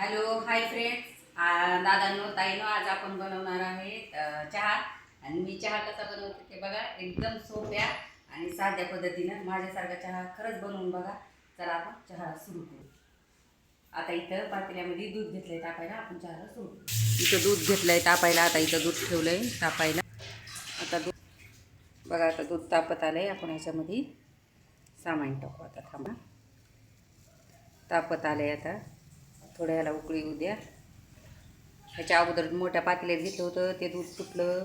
Hello hi friends दादांनो ताईनो आज आपण बनवणार आहे चहा. आणि मी चहा कसा बनवते ते बघा एकदम सोप्या आणि साध्या पद्धतीनं माझ्यासारखा चहा खरंच बनवून बघा. चला आपण चहा सुरू करू. आता इथं पातेल्यामध्ये दूध घेतलंय तापायला आपण चहाला सुरू करू. इथं दूध घेतलंय तापायला आता इथं दूध ठेवलंय तापायला. आता दूध बघा आता दूध तापत आलंय. आपण ह्याच्यामध्ये सामान टाकू. आता थांबा. तापत आलंय आता. थोड्या याला उकळी येऊ द्या. ह्याच्या अगोदर मोठ्या पातेल्यात घेतलं होतं ते दूध तुटलं.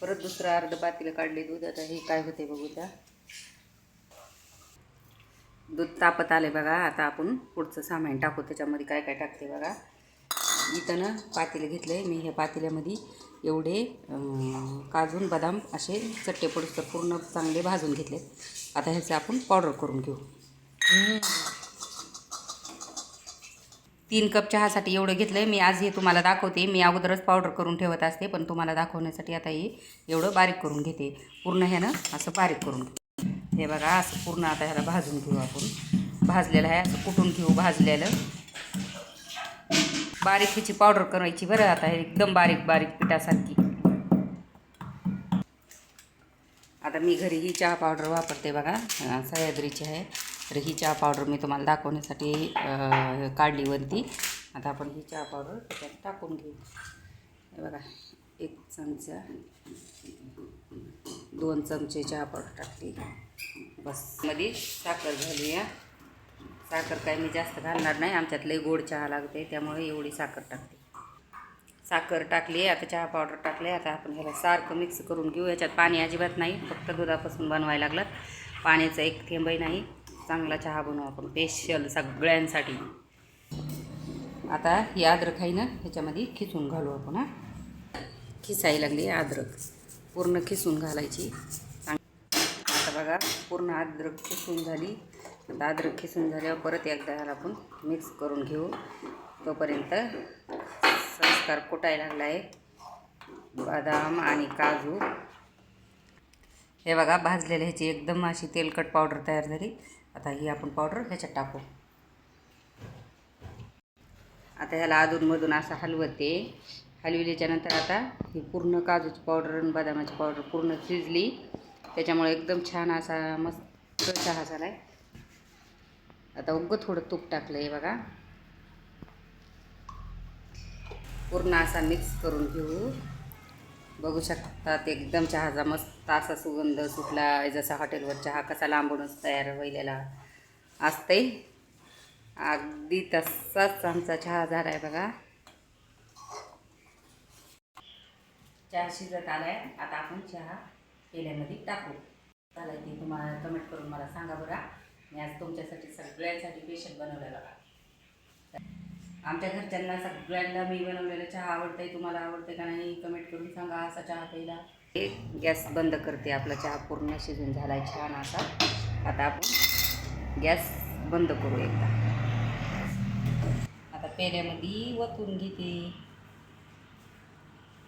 परत दुसरं अर्ध पातेलं काढले दूध. आता हे काय होते बघू द्या दूध तापत आले बघा. आता आपण पुढचं सामान टाकू. त्याच्यामध्ये काय काय टाकते बघा. इथं ना पातेलं घेतलं आहे मी ह्या पातेल्यामध्ये एवढे काजून बदाम असे चट्टे पडूस पूर्ण चांगले भाजून घेतले आता ह्याचं आपण पावडर करून घेऊ. तीन कप चहासाठी एवढं घेतलं आहे मी आज हे तुम्हाला दाखवते. मी अगोदरच पावडर करून ठेवत असते पण तुम्हाला दाखवण्यासाठी आता हे एवढं बारीक करून घेते. पूर्ण ह्यानं असं बारीक करून घेते. हे बघा असं पूर्ण आता ह्याला भाजून घेऊ आपण. भाजलेलं आहे असं कुटून घेऊ भाजलेलं. बारीक ह्याची पावडर करायची बरं आता हे एकदम बारीक बारीक पिठासारखी. आता मी घरी ही चहा पावडर वापरते बघा. सह्याद्रीची आहे. तर ही चहा पावडर मी तुम्हाला दाखवण्यासाठी काढली वरती. आता आपण ही चहा पावडर त्याच्यात टाकून घेऊ. बघा एक चमचा दोन चमचे चहा पावडर टाकली. बस. मध्ये साखर घालूया. साखर काय मी जास्त घालणार नाही आमच्यात लई गोड चहा लागते त्यामुळे एवढी साखर टाकते. साखर टाकली आता चहा पावडर टाकले आता आपण ह्याला सारखं मिक्स करून घेऊ. याच्यात पाणी अजिबात नाही फक्त दुधापासून बनवायला लागलं. पाण्याचं एक थेंबही नाही. चांगला चहा बनवू आपण. स्पेशल सगळ्यांसाठी. आता ही अद्रक आहे ना ह्याच्यामध्ये खिसून घालू आपण हां. खिसायला लागली अद्रक. पूर्ण खिसून घालायची. चांग- आता बघा पूर्ण अद्रक खिसून झाली. आता अद्रक खिसून झाल्यावर परत एकदा ह्याला आपण मिक्स करून घेऊ. तोपर्यंत संस्कार कुटायला लागला आहे. बदाम आणि काजू. हे बघा भाजलेले ह्याची एकदम अशी तेलकट पावडर तयार झाली. आता ही आपण पावडर ह्याच्यात टाकू. आता ह्याला अधूनमधून असं हलवते. हलविल्याच्यानंतर आता ही पूर्ण काजूची पावडर आणि बदामाची पावडर पूर्ण शिजली. त्याच्यामुळे एकदम छान असा मस्त चहा झाला आहे आता उगं थोडं तूप टाकलं आहे बघा. पूर्ण असा मिक्स करून घेऊ. बघू शकतात. एकदम चहाचा मस्त असा सुगंध सुटला. जसा हॉटेलवर चहा कसा लांबूनच तयार व्हायलेला असते अगदी तसाच आमचा चहा झाला आहे बघा. चहा शिजत आलाय. आता आपण चहा पेल्यामध्ये टाकू. चालेल ते तुम्हाला कमेंट करून मला सांगा बरं. मी आज तुमच्यासाठी सगळ्यांसाठी पेशंट बनवलं बघा. आमच्या घरच्यांना सगळ्यांना मी बनवलेला चहा आवडतंय तुम्हाला आवडते का नाही कमेंट करून सांगा असा चहा प्यायला. हे गॅस बंद करते आपला चहा पूर्ण शिजून झाला आहे छान असा. आता आपण गॅस बंद करू एकदा. आता पेल्यामध्ये वतून घेते.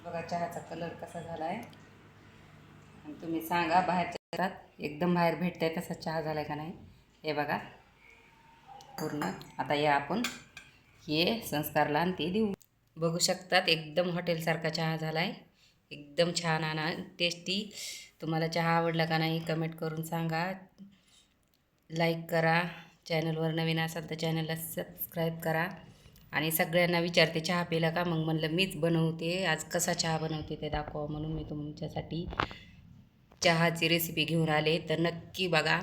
बघा चहाचा कलर कसा झाला आहे आणि तुम्ही सांगा बाहेरच्या घरात एकदम बाहेर भेटतंय तसा चहा झाला आहे का नाही. हे बघा. पूर्ण. आता या आपण हे संस्कारला आणि ते देऊ. बघू शकतात एकदम हॉटेलसारखा चहा झाला आहे एकदम छान आणा. टेस्टी. तुम्हाला चहा आवडला का नाही कमेंट करून सांगा. लाईक करा. चॅनलवर नवीन असाल तर चॅनलला सबस्क्राईब करा. आणि सगळ्यांना विचारते चहा पिला का? मग म्हणलं मीच बनवते. आज कसा चहा बनवते ते दाखवा. म्हणून मी तुमच्यासाठी चहाची रेसिपी घेऊन आले. तर नक्की बघा.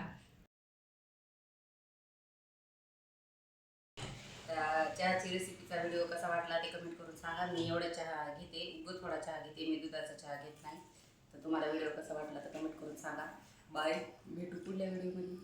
चहाची रेसिपीचा व्हिडिओ कसा वाटला ते कमेंट करून सांगा. मी एवढा चहा घेते उगं थोडा चहा घेते मी दुधाचा चहा घेत नाही. तर तुम्हाला व्हिडिओ कसा वाटला तर कमेंट करून सांगा. बाय भेटू पुढल्या व्हिडिओमध्ये